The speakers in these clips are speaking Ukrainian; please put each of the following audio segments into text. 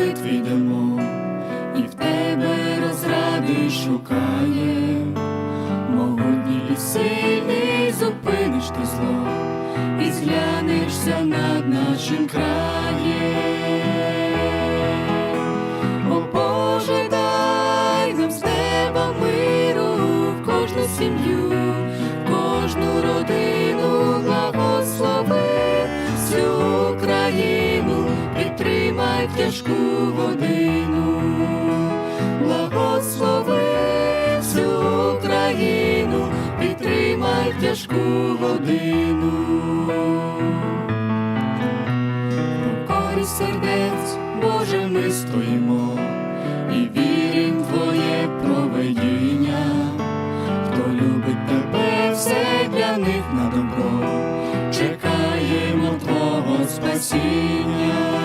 відемо, і в тебе розради шукає, могутній сильний зупиниш ти зло, і зглянешся над нашим краєм. Тяжку годину, благослови всю країну, підтримай тяжку годину. Покорі сердець, Боже, ми стоїмо і вірим в Твоє проведіння. Хто любить тебе, все для них на добро, чекаємо Твого спасіння.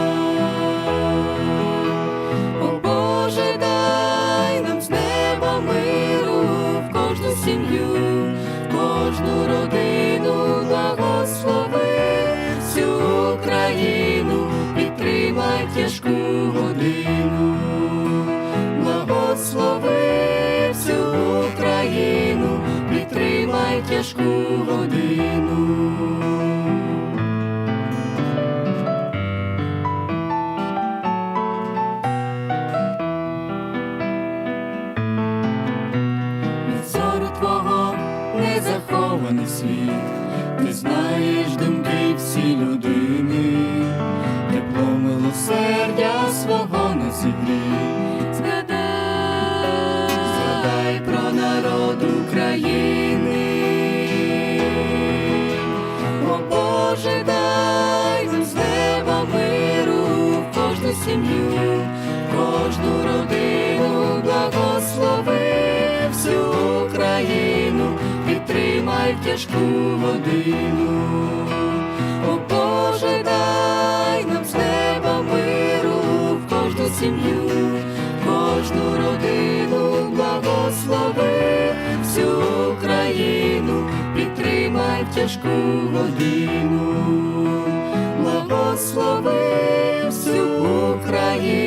Тяжку годину, благослови всю країну, підтримай тяжку годину. від твого не захований світ, ти знаєш думки зігрій. Згадай, про народ України. О Боже, дай нам з неба миру в кожну сім'ю, кожну родину благослови всю країну, підтримай в тяжку годину. О тяжку годину, благослови всю Україну,